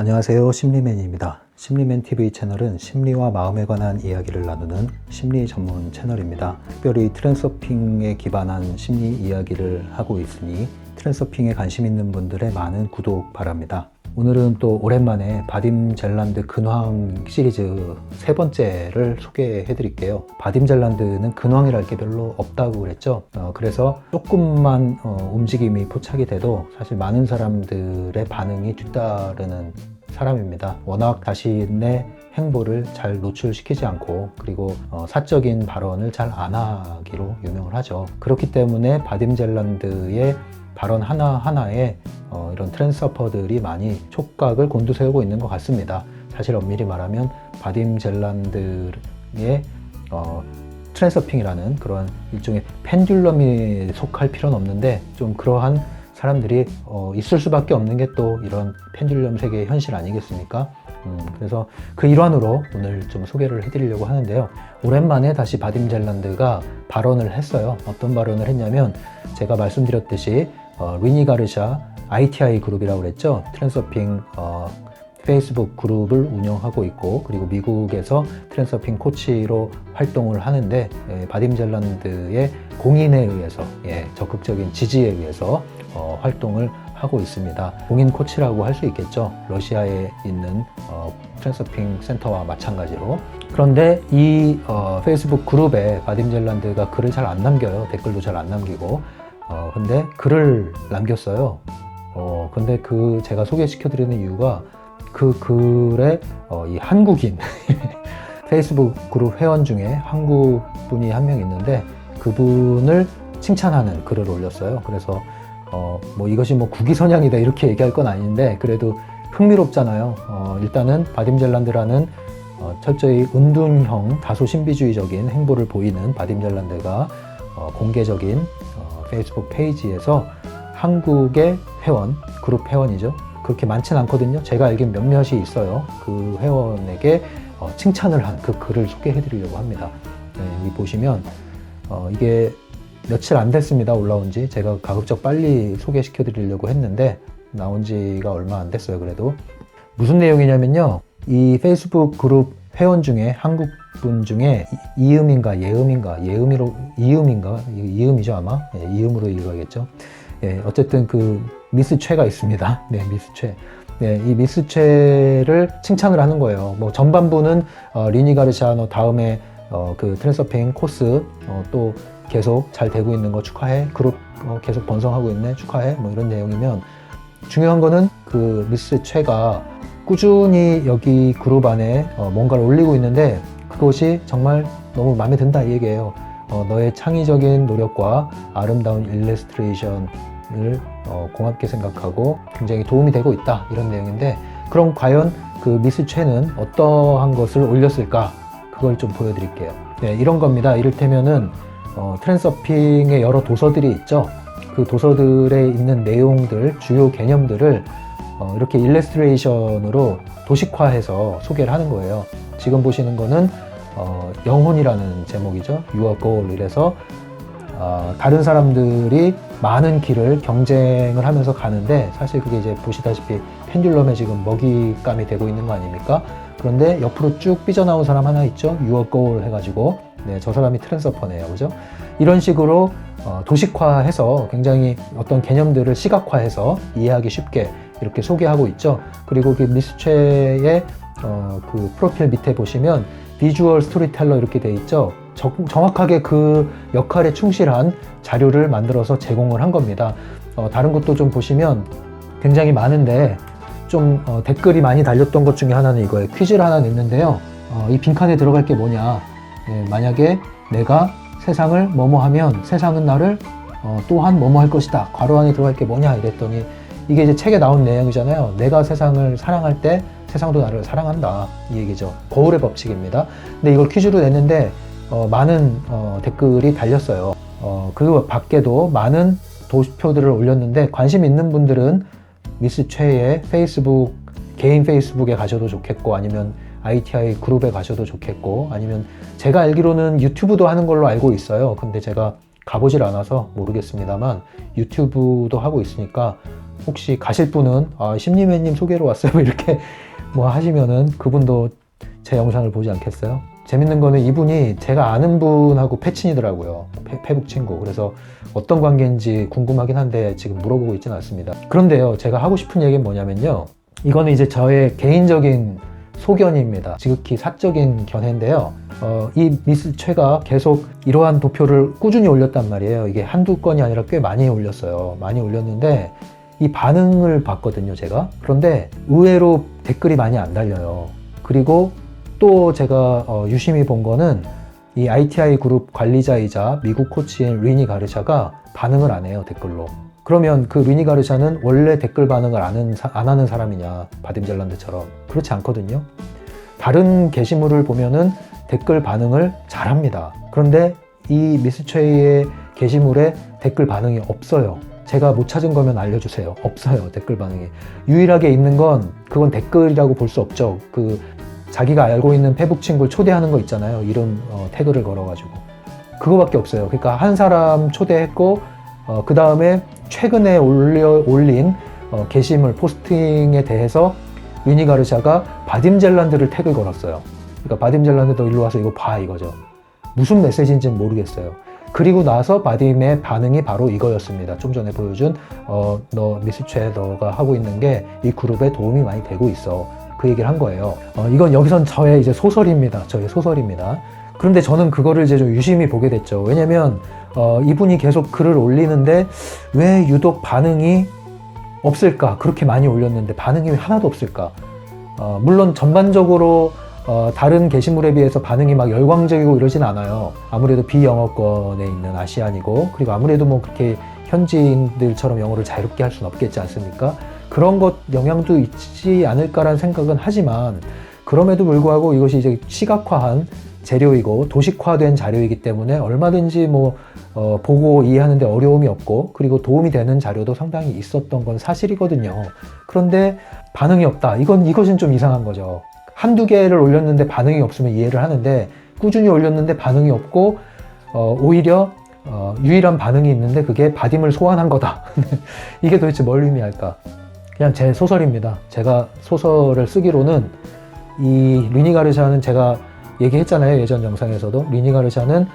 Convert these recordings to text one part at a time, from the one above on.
안녕하세요. 심리맨입니다. 심리맨 TV 채널은 심리와 마음에 관한 이야기를 나누는 심리 전문 채널입니다. 특별히 트랜서핑에 기반한 심리 이야기를 하고 있으니 트랜서핑에 관심 있는 분들의 많은 구독 바랍니다. 오늘은 또 오랜만에 바딤 젤란드 근황 시리즈 세 번째를 소개해 드릴게요. 바딤 젤란드는 근황이랄 게 별로 없다고 그랬죠. 어, 그래서 조금만 어, 움직임이 포착이 돼도 사실 많은 사람들의 반응이 뒤따르는 사람입니다. 워낙 자신의 행보를 잘 노출시키지 않고 그리고 어, 사적인 발언을 잘 안 하기로 유명을 하죠. 그렇기 때문에 바딤 젤란드의 발언 하나하나에 어, 이런 트랜스퍼들이 많이 촉각을 곤두세우고 있는 것 같습니다. 사실 엄밀히 말하면 바딤 젤란드의 어, 트랜서핑이라는 그런 일종의 펜듈럼이 속할 필요는 없는데 좀 그러한 사람들이 어, 있을 수밖에 없는 게 또 이런 펜듈럼 세계의 현실 아니겠습니까? 음, 그래서 그 일환으로 오늘 좀 소개를 해드리려고 하는데요. 오랜만에 다시 바딤 젤란드가 발언을 했어요. 어떤 발언을 했냐면 제가 말씀드렸듯이 어, 리니 가르샤 ITI 그룹이라고 그랬죠. 트랜서핑 어, 페이스북 그룹을 운영하고 있고 그리고 미국에서 트랜서핑 코치로 활동을 하는데 예, 바딤 젤란드의 공인에 의해서 예, 적극적인 지지에 의해서 어, 활동을 하고 있습니다. 공인 코치라고 할 수 있겠죠. 러시아에 있는 어, 트랜서핑 센터와 마찬가지로. 그런데 이 어, 페이스북 그룹에 바딤 젤란드가 글을 잘 안 남겨요. 댓글도 잘 안 남기고. 어, 근데 글을 남겼어요. 어, 근데 그 제가 소개시켜 드리는 이유가 그 글에 어, 이 한국인 페이스북 그룹 회원 중에 한국 분이 한 명 있는데 그분을 칭찬하는 글을 올렸어요. 그래서 어, 뭐 이것이 뭐 국위선양이다 이렇게 얘기할 건 아닌데 그래도 흥미롭잖아요. 어, 일단은 바딤젤란드라는 어, 철저히 은둔형 다소 신비주의적인 행보를 보이는 바딤젤란드가 어, 공개적인 어, 페이스북 페이지에서 한국의 회원, 그룹 회원이죠. 그렇게 많지는 않거든요. 제가 알기엔 몇몇이 있어요. 그 회원에게 어, 칭찬을 한 그 글을 소개해 드리려고 합니다. 네, 이 보시면 어, 이게 며칠 안 됐습니다. 올라온 지. 제가 가급적 빨리 소개시켜 드리려고 했는데 나온 지가 얼마 안 됐어요. 그래도. 무슨 내용이냐면요. 이 페이스북 그룹 회원 중에 한국 분 중에 이- 이음인가 예음인가 예음이로 이음인가 이- 이음이죠 아마 예, 이음으로 읽어야겠죠. 예, 어쨌든 그 미스 최가 있습니다. 네, 미스 최. 네, 이 미스 최를 칭찬을 하는 거예요. 뭐 전반부는 어, 리니 너 다음에 어, 그 트랜서핑 코스 어, 또 계속 잘 되고 있는 거 축하해. 그룹 어, 계속 번성하고 있네. 축하해. 뭐 이런 내용이면 중요한 거는 그 미스 최가 꾸준히 여기 그룹 안에 어, 뭔가를 올리고 있는데 그것이 정말 너무 마음에 든다 이 얘기예요. 어, 너의 창의적인 노력과 아름다운 일러스트레이션을 어, 공합게 생각하고 굉장히 도움이 되고 있다 이런 내용인데 그럼 과연 그 미스 최는 어떠한 것을 올렸을까 그걸 좀 보여드릴게요. 네, 이런 겁니다. 이를테면은 어, 트랜서핑의 여러 도서들이 있죠. 그 도서들에 있는 내용들, 주요 개념들을 어, 이렇게 일러스트레이션으로 도식화해서 소개를 하는 거예요. 지금 보시는 거는 어, 영혼이라는 제목이죠. Your Goal 이래서 어, 다른 사람들이 많은 길을 경쟁을 하면서 가는데 사실 그게 이제 보시다시피 펜듈럼에 지금 먹잇감이 되고 있는 거 아닙니까? 그런데 옆으로 쭉 삐져나온 사람 하나 있죠. Your Goal 해가지고 네, 저 사람이 트랜서퍼네요. 그죠? 이런 식으로 어, 도식화해서 굉장히 어떤 개념들을 시각화해서 이해하기 쉽게 이렇게 소개하고 있죠. 그리고 그 미스체의 어, 그 프로필 밑에 보시면 비주얼 스토리텔러 이렇게 돼 있죠. 정, 정확하게 그 역할에 충실한 자료를 만들어서 제공을 한 겁니다. 어, 다른 것도 좀 보시면 굉장히 많은데 좀 어, 댓글이 많이 달렸던 것 중에 하나는 이거예요. 퀴즈를 하나 냈는데요. 어, 이 빈칸에 들어갈 게 뭐냐. 예, 만약에 내가 세상을 뭐뭐 하면 세상은 나를 어, 또한 뭐뭐 할 것이다. 괄호 안에 들어갈 게 뭐냐 이랬더니 이게 이제 책에 나온 내용이잖아요. 내가 세상을 사랑할 때 세상도 나를 사랑한다. 이 얘기죠. 거울의 법칙입니다. 근데 이걸 퀴즈로 냈는데 어, 많은 어, 댓글이 달렸어요. 어, 그 밖에도 많은 도표들을 올렸는데 관심 있는 분들은 미스 최의 페이스북 개인 페이스북에 가셔도 좋겠고 아니면 ITI 그룹에 가셔도 좋겠고 아니면 제가 알기로는 유튜브도 하는 걸로 알고 있어요. 근데 제가 가보질 않아서 모르겠습니다만 유튜브도 하고 있으니까 혹시 가실 분은 아, 심리맨님 소개로 왔어요 이렇게 뭐 하시면은 그분도 제 영상을 보지 않겠어요? 재밌는 거는 이분이 제가 아는 분하고 패친이더라고요. 페, 페북 친구. 그래서 어떤 관계인지 궁금하긴 한데 지금 물어보고 있지는 않습니다. 그런데요, 제가 하고 싶은 얘기는 뭐냐면요. 이거는 이제 저의 개인적인 소견입니다. 지극히 사적인 견해인데요. 어, 이 미스 최가 계속 이러한 도표를 꾸준히 올렸단 말이에요. 이게 한두 건이 아니라 꽤 많이 올렸어요. 많이 올렸는데 이 반응을 봤거든요, 제가. 그런데 의외로 댓글이 많이 안 달려요. 그리고 또 제가 어, 유심히 본 거는 이 ITI 그룹 관리자이자 미국 코치인 리니 가르샤가 반응을 안 해요, 댓글로. 그러면 그 리니 가르샤는 원래 댓글 반응을 안, 안 하는 사람이냐, 바딤 젤란드처럼. 그렇지 않거든요. 다른 게시물을 보면은 댓글 반응을 잘 합니다. 그런데 이 미스최이의 게시물에 댓글 반응이 없어요. 제가 못 찾은 거면 알려주세요. 없어요. 댓글 반응이. 유일하게 있는 건 그건 댓글이라고 볼 수 없죠. 그 자기가 알고 있는 페북 친구를 초대하는 거 있잖아요. 이름 어, 태그를 걸어가지고. 그거밖에 없어요. 그러니까 한 사람 초대했고 어, 그 다음에 최근에 올려 올린 어, 게시물 포스팅에 대해서 위니 가르샤가 바딤 젤란드를 태그 걸었어요. 그러니까 바딤 젤란드 너 일로 와서 이거 봐 이거죠. 무슨 메시지인지는 모르겠어요. 그리고 나서 바딤의 반응이 바로 이거였습니다. 좀 전에 보여준 어, 너 미스최 너가 하고 있는 게 이 그룹에 도움이 많이 되고 있어. 그 얘기를 한 거예요. 어, 이건 여기선 저의 이제 소설입니다. 저의 소설입니다. 그런데 저는 그거를 이제 좀 유심히 보게 됐죠. 왜냐면 어, 이분이 계속 글을 올리는데 왜 유독 반응이 없을까? 그렇게 많이 올렸는데 반응이 왜 하나도 없을까? 어, 물론 전반적으로 어, 다른 게시물에 비해서 반응이 막 열광적이고 이러진 않아요. 아무래도 비영어권에 있는 아시안이고, 그리고 아무래도 뭐 그렇게 현지인들처럼 영어를 자유롭게 할 수는 없겠지 않습니까? 그런 것 영향도 있지 않을까라는 생각은 하지만, 그럼에도 불구하고 이것이 이제 시각화한 재료이고 도식화된 자료이기 때문에 얼마든지 뭐 어, 보고 이해하는데 어려움이 없고 그리고 도움이 되는 자료도 상당히 있었던 건 사실이거든요. 그런데 반응이 없다. 이건 이것은 좀 이상한 거죠. 한두 개를 올렸는데 반응이 없으면 이해를 하는데 꾸준히 올렸는데 반응이 없고 어, 오히려 어, 유일한 반응이 있는데 그게 바딤을 소환한 거다. 이게 도대체 뭘 의미할까? 그냥 제 소설입니다. 제가 소설을 쓰기로는 이 리니 가르샤는 제가 얘기했잖아요. 예전 영상에서도. 리니 가르샤는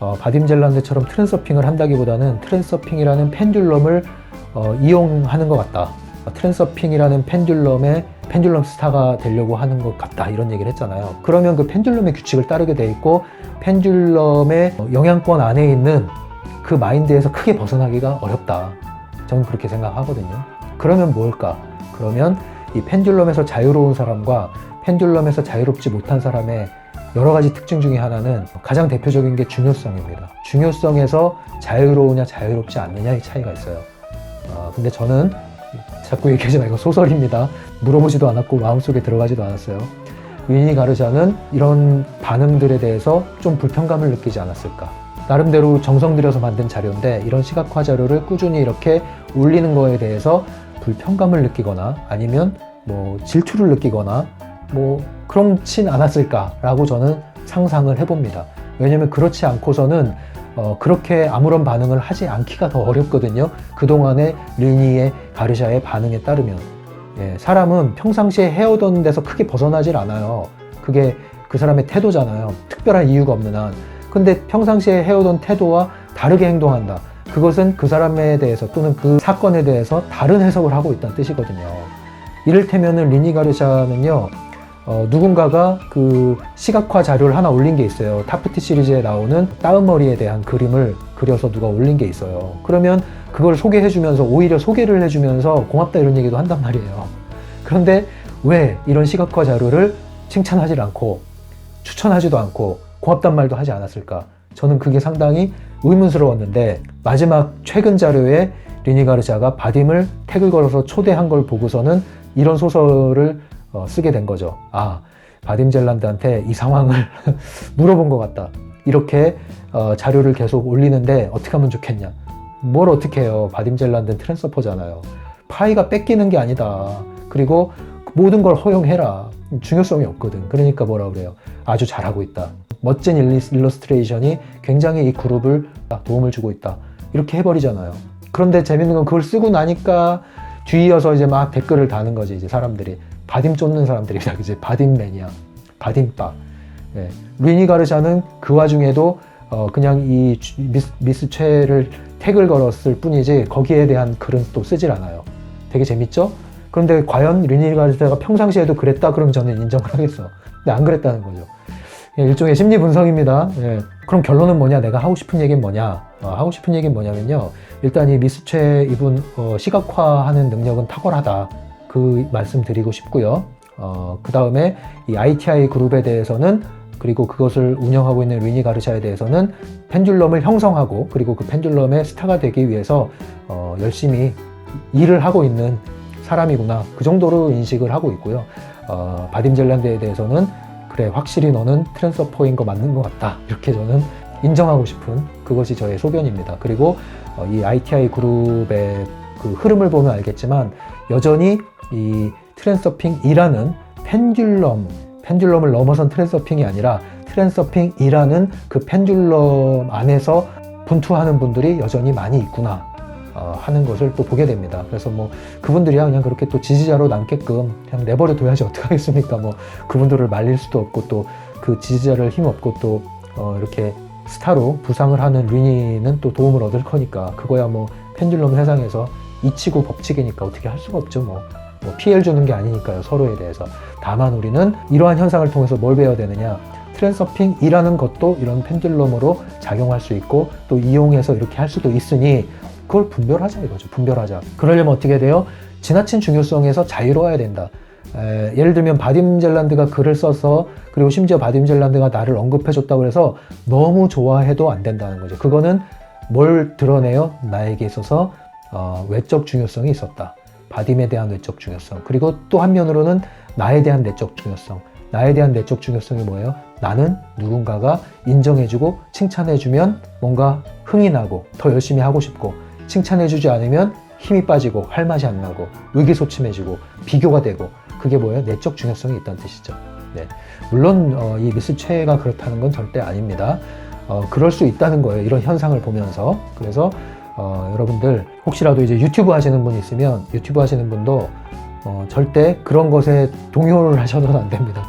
어, 바딤 젤란드처럼 트랜서핑을 한다기보다는 트랜서핑이라는 펜듈럼을 어, 이용하는 것 같다. 어, 트랜서핑이라는 펜듈럼의 펜듈럼 스타가 되려고 하는 것 같다. 이런 얘기를 했잖아요. 그러면 그 펜듈럼의 규칙을 따르게 돼 있고 펜듈럼의 어, 영향권 안에 있는 그 마인드에서 크게 벗어나기가 어렵다. 저는 그렇게 생각하거든요. 그러면 뭘까? 그러면 이 펜듈럼에서 자유로운 사람과 펜듈럼에서 자유롭지 못한 사람의 여러 가지 특징 중에 하나는 가장 대표적인 게 중요성입니다. 중요성에서 자유로우냐 자유롭지 않느냐의 차이가 있어요. 아, 근데 저는 자꾸 얘기하지 말고 소설입니다. 물어보지도 않았고 마음속에 들어가지도 않았어요. 위니 가르샤는 이런 반응들에 대해서 좀 불편감을 느끼지 않았을까. 나름대로 정성 들여서 만든 자료인데 이런 시각화 자료를 꾸준히 이렇게 올리는 거에 대해서 불편감을 느끼거나 아니면 뭐 질투를 느끼거나 뭐 그렇진 않았을까라고 저는 상상을 해봅니다. 왜냐면 그렇지 않고서는 어, 그렇게 아무런 반응을 하지 않기가 더 어렵거든요. 그동안의 르니의 가르샤의 반응에 따르면 예, 사람은 평상시에 해오던 데서 크게 벗어나질 않아요. 그게 그 사람의 태도잖아요. 특별한 이유가 없는 한. 근데 평상시에 해오던 태도와 다르게 행동한다. 그것은 그 사람에 대해서 또는 그 사건에 대해서 다른 해석을 하고 있다는 뜻이거든요. 이를테면은 리니 가르샤는요, 어, 누군가가 그 시각화 자료를 하나 올린 게 있어요. 타프티 시리즈에 나오는 따은머리에 대한 그림을 그려서 누가 올린 게 있어요. 그러면 그걸 소개해주면서 오히려 소개를 해주면서 고맙다 이런 얘기도 한단 말이에요. 그런데 왜 이런 시각화 자료를 칭찬하지 않고 추천하지도 않고 고맙단 말도 하지 않았을까? 저는 그게 상당히 의문스러웠는데 마지막 최근 자료에 리니 가르샤가 바딤을 태그 걸어서 초대한 걸 보고서는 이런 소설을 어, 쓰게 된 거죠. 아, 바딤 젤란드한테 이 상황을 물어본 것 같다. 이렇게 어, 자료를 계속 올리는데 어떻게 하면 좋겠냐? 뭘 어떻게 해요? 바딤 젤란드는 트랜스퍼잖아요. 파이가 뺏기는 게 아니다. 그리고 모든 걸 허용해라. 중요성이 없거든. 그러니까 뭐라 그래요? 아주 잘하고 있다. 멋진 일러스트레이션이 굉장히 이 그룹을 도움을 주고 있다. 이렇게 해버리잖아요. 그런데 재밌는 건 그걸 쓰고 나니까 뒤이어서 이제 막 댓글을 다는 거지 이제 사람들이 바딤 쫓는 사람들이다 이제 바딤 매니아 바딤빠 예. 루이니 가르샤는 그 와중에도 어 그냥 이 주- 미스, 미스 최를 태그를 걸었을 뿐이지 거기에 대한 글은 또 쓰질 않아요 되게 재밌죠? 그런데 과연 루이니 가르샤가 평상시에도 그랬다 그러면 저는 인정을 하겠어 근데 안 그랬다는 거죠 예, 일종의 심리 분석입니다. 예. 그럼 결론은 뭐냐? 내가 하고 싶은 얘기는 뭐냐? 어, 하고 싶은 얘기는 뭐냐면요. 일단 이 미스최 이분 어, 시각화하는 능력은 탁월하다. 그 말씀 드리고 싶고요. 어, 그 다음에 이 ITI 그룹에 대해서는 그리고 그것을 운영하고 있는 리니 가르샤에 대해서는 펜듈럼을 형성하고 그리고 그 펜듈럼의 스타가 되기 위해서 어, 열심히 일을 하고 있는 사람이구나. 그 정도로 인식을 하고 있고요. 어, 바딤 젤란드에 대해서는 그래 확실히 너는 트랜스퍼인 거 맞는 것 같다 이렇게 저는 인정하고 싶은 그것이 저의 소견입니다 그리고 어, 이 ITI 그룹의 그 흐름을 보면 알겠지만 여전히 이 트랜서핑이라는 펜듈럼 펜듈럼을 넘어선 트랜서핑이 아니라 트랜서핑이라는 그 펜듈럼 안에서 분투하는 분들이 여전히 많이 있구나 어, 하는 것을 또 보게 됩니다. 그래서 뭐 그분들이야 그냥 그렇게 또 지지자로 남게끔 그냥 내버려 둬야지 어떡하겠습니까? 뭐 그분들을 말릴 수도 없고 또 그 지지자를 힘 없고 또 어, 이렇게 스타로 부상을 하는 리니는 또 도움을 얻을 거니까 그거야 뭐 펜듈럼 세상에서 이치고 법칙이니까 어떻게 할 수가 없죠 뭐. 뭐 피해를 주는 게 아니니까요 서로에 대해서 다만 우리는 이러한 현상을 통해서 뭘 배워야 되느냐 트랜서핑이라는 것도 이런 펜듈럼으로 작용할 수 있고 또 이용해서 이렇게 할 수도 있으니 그걸 분별하자 이거죠. 분별하자. 그러려면 어떻게 돼요? 지나친 중요성에서 자유로워야 된다. 에, 예를 들면 바딤 젤란드가 글을 써서 그리고 심지어 바딤 젤란드가 나를 언급해줬다고 해서 너무 좋아해도 안 된다는 거죠. 그거는 뭘 드러내요? 나에게 있어서 어, 외적 중요성이 있었다. 바딤에 대한 외적 중요성. 그리고 또 한면으로는 나에 대한 내적 중요성. 나에 대한 내적 중요성이 뭐예요? 나는 누군가가 인정해주고 칭찬해주면 뭔가 흥이 나고 더 열심히 하고 싶고 칭찬해주지 않으면 힘이 빠지고 할 맛이 안 나고 의기소침해지고 비교가 되고 그게 뭐예요? 내적 중요성이 있다는 뜻이죠. 네. 물론 어, 이 미스 최가 그렇다는 건 절대 아닙니다. 어, 그럴 수 있다는 거예요. 이런 현상을 보면서. 그래서 어, 여러분들 혹시라도 이제 유튜브 하시는 분 있으면 유튜브 하시는 분도 어, 절대 그런 것에 동요를 하셔서는 안 됩니다.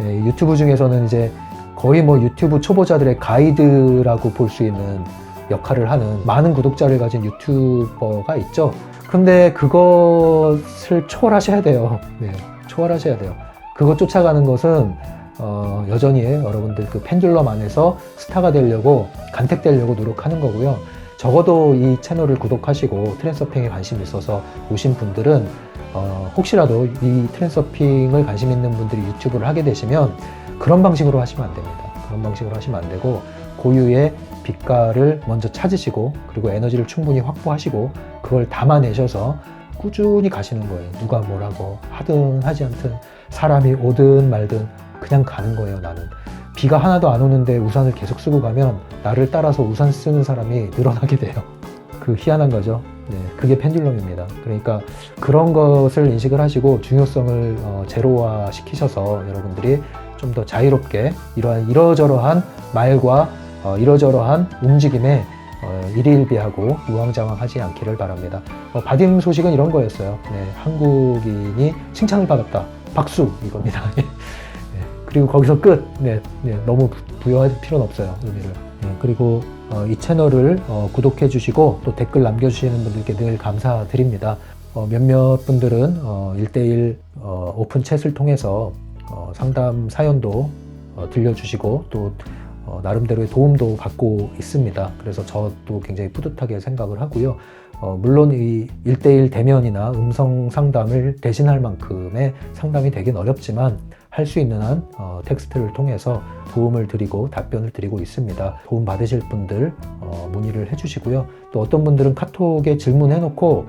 예, 유튜브 중에서는 이제 거의 뭐 유튜브 초보자들의 가이드라고 볼 수 있는 역할을 하는 많은 구독자를 가진 유튜버가 있죠. 근데 그것을 초월하셔야 돼요. 네, 초월하셔야 돼요. 그거 쫓아가는 것은 어, 여전히 여러분들 그 펜듈럼 안에서 스타가 되려고 간택되려고 노력하는 거고요. 적어도 이 채널을 구독하시고 트랜서핑에 관심 있어서 오신 분들은 어, 혹시라도 이 트랜서핑을 관심 있는 분들이 유튜브를 하게 되시면 그런 방식으로 하시면 안 됩니다. 그런 방식으로 하시면 안 되고 고유의 빛깔을 먼저 찾으시고 그리고 에너지를 충분히 확보하시고 그걸 담아내셔서 꾸준히 가시는 거예요. 누가 뭐라고 하든 하지 않든 사람이 오든 말든 그냥 가는 거예요. 나는 비가 하나도 안 오는데 우산을 계속 쓰고 가면 나를 따라서 우산 쓰는 사람이 늘어나게 돼요. 그 희한한 거죠. 네, 그게 펜듈럼입니다. 그러니까 그런 것을 인식을 하시고 중요성을 어, 제로화 시키셔서 여러분들이 좀 더 자유롭게 이러한 이러저러한 말과 어, 이러저러한 움직임에 어, 일일비하고 우왕좌왕하지 않기를 바랍니다. 어, 바딤 소식은 이런 거였어요. 네, 한국인이 칭찬을 받았다. 박수 이겁니다. 네, 그리고 거기서 끝. 네, 네, 너무 부- 부여할 필요는 없어요. 의미를. 네, 그리고 어, 이 채널을 어, 구독해 주시고 또 댓글 남겨주시는 분들께 늘 감사드립니다. 어, 몇몇 분들은 어, 1대1 어, 오픈 챗을 통해서 어, 상담 사연도 어, 들려주시고 또 어, 나름대로의 도움도 받고 있습니다. 그래서 저도 굉장히 뿌듯하게 생각을 하고요. 어, 물론 이 1대1 대면이나 음성 상담을 대신할 만큼의 상담이 되긴 어렵지만 할 수 있는 한 어, 텍스트를 통해서 도움을 드리고 답변을 드리고 있습니다. 도움 받으실 분들 어, 문의를 해주시고요. 또 어떤 분들은 카톡에 질문해놓고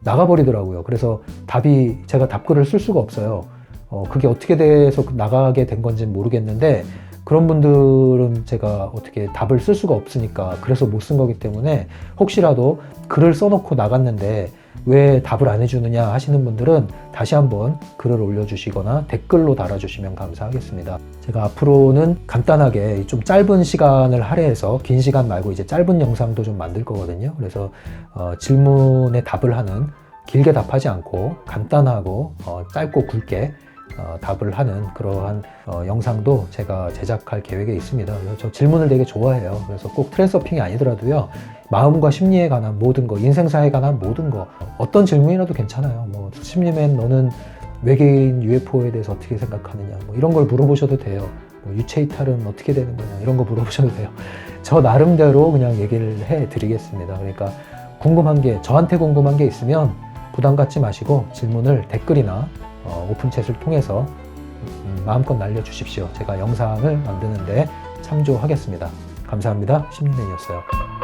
나가버리더라고요. 그래서 답이 제가 답글을 쓸 수가 없어요. 어, 그게 어떻게 돼서 나가게 된 건지 는 모르겠는데 그런 분들은 제가 어떻게 답을 쓸 수가 없으니까 그래서 못 쓴 거기 때문에 혹시라도 글을 써놓고 나갔는데 왜 답을 안 해주느냐 하시는 분들은 다시 한번 글을 올려주시거나 댓글로 달아주시면 감사하겠습니다. 제가 앞으로는 간단하게 좀 짧은 시간을 할애해서 긴 시간 말고 이제 짧은 영상도 좀 만들 거거든요. 그래서 어, 질문에 답을 하는 길게 답하지 않고 간단하고 어, 짧고 굵게 어, 답을 하는 그러한 어, 영상도 제가 제작할 계획에 있습니다. 저 질문을 되게 좋아해요. 그래서 꼭 트랜서핑이 아니더라도요. 마음과 심리에 관한 모든 거, 인생사에 관한 모든 거, 어떤 질문이라도 괜찮아요. 뭐 심리맨 너는 외계인 UFO에 대해서 어떻게 생각하느냐, 뭐 이런 걸 물어보셔도 돼요. 뭐 유체 이탈은 어떻게 되는 거냐, 이런 거 물어보셔도 돼요. 저 나름대로 그냥 얘기를 해 드리겠습니다. 그러니까 궁금한 게, 저한테 궁금한 게 있으면 부담 갖지 마시고 질문을 댓글이나 어, 오픈챗을 통해서 음, 마음껏 날려주십시오. 제가 영상을 만드는데 참조하겠습니다. 감사합니다. 심리맨이었어요.